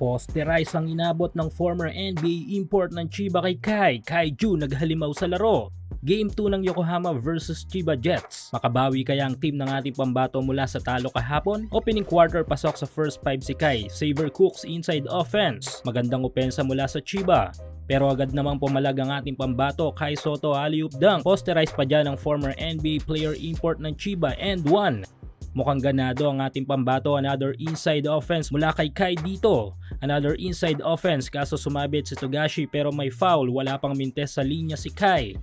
Posterize ang inabot ng former NBA import ng Chiba kay Kai. Kaiju naghalimaw sa laro. Game 2 ng Yokohama versus Chiba Jets. Makabawi kaya ang team ng ating pambato mula sa talo kahapon? Opening quarter pasok sa first 5 si Kai. Saver Cooks inside offense. Magandang opensa mula sa Chiba. Pero agad namang pumalag ang ating pambato Kai Soto alley-oop dunk. Posterize pa dyan ang former NBA player import ng Chiba and 1. Mukhang ganado ang ating pambato another inside offense mula kay Kai dito. Another inside offense kaso sumabit si Togashi pero may foul wala pang mintes sa linya si Kai.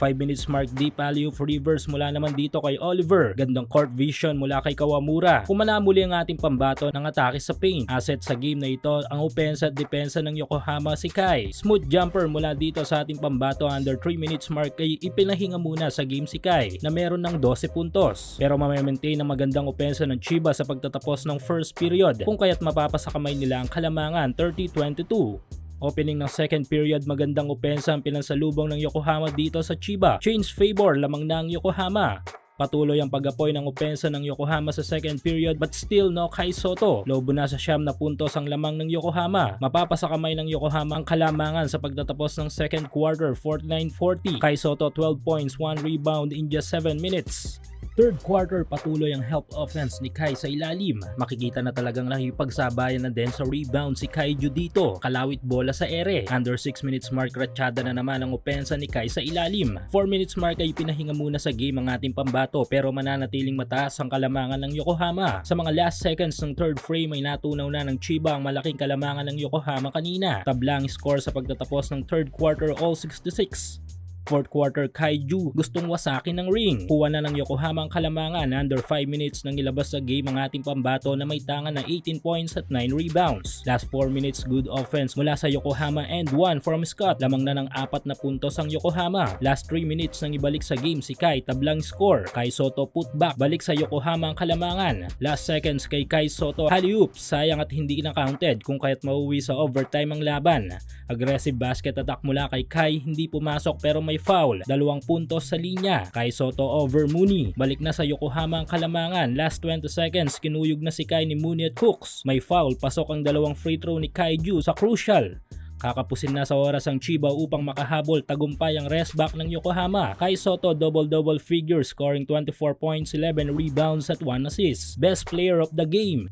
5 minutes mark deep alley-oop reverse mula naman dito kay Oliver. Gandang court vision mula kay Kawamura. Kumana muli ang ating pambato ng atake sa paint. Asset sa game na ito ang opensa at depensa ng Yokohama si Kai. Smooth jumper mula dito sa ating pambato under 3 minutes mark ay ipinahinga muna sa game si Kai na meron ng 12 puntos. Pero mamaintain ang magandang opensa ng Chiba sa pagtatapos ng first period kung kaya't mapapasa kamay nila ang kalamangan 30-22. Opening ng second period, magandang opensa ang pinansalubong ng Yokohama dito sa Chiba. Change favor lamang na ang Yokohama. Patuloy ang pag-apoy ng opensa ng Yokohama sa second period but still no kay Soto. Lobo na sa siyam na puntos ang lamang ng Yokohama. Mapapasa kamay ng Yokohama ang kalamangan sa pagtatapos ng second quarter 49-40. Kai Soto 12 points, 1 rebound in just 7 minutes. Third quarter patuloy ang help offense ni Kai sa ilalim. Makikita na talagang nakipagsabayan na din sa rebound si Kaiju dito. Kalawit bola sa ere. Under 6 minutes mark ratsyada na naman ang opensa ni Kai sa ilalim. 4 minutes mark ay pinahinga muna sa game ang ating pambato pero mananatiling mataas ang kalamangan ng Yokohama. Sa mga last seconds ng third frame ay natunaw na ng Chiba ang malaking kalamangan ng Yokohama kanina. Tablang score sa pagtatapos ng third quarter all 66. Fourth quarter Kaiju gustong wasakin ng ring. Kuha na ng Yokohama ang kalamangan under 5 minutes nang ilabas sa game ang ating pambato na may tangan ng 18 points at 9 rebounds. Last 4 minutes good offense mula sa Yokohama and 1 from Scott. Lamang na ng apat na puntos ang Yokohama. Last 3 minutes nang ibalik sa game si Kai tablang score. Kai Soto put back balik sa Yokohama ang kalamangan. Last seconds kay Kai Soto alley-oop sayang at hindi na counted kung kaya't mauwi sa overtime ang laban. Aggressive basket attack mula kay Kai hindi pumasok pero may foul. Dalawang puntos sa linya. Kai Soto over Mooney. Balik na sa Yokohama ang kalamangan. Last 20 seconds, kinuyog na si Kai ni Mooney at Cooks. May foul, pasok ang dalawang free throw ni Kaiju sa crucial. Kakapusin na sa oras ang Chiba upang makahabol tagumpay ang rest back ng Yokohama. Kai Soto double-double figure scoring 24 points, 11 rebounds at 1 assist. Best player of the game.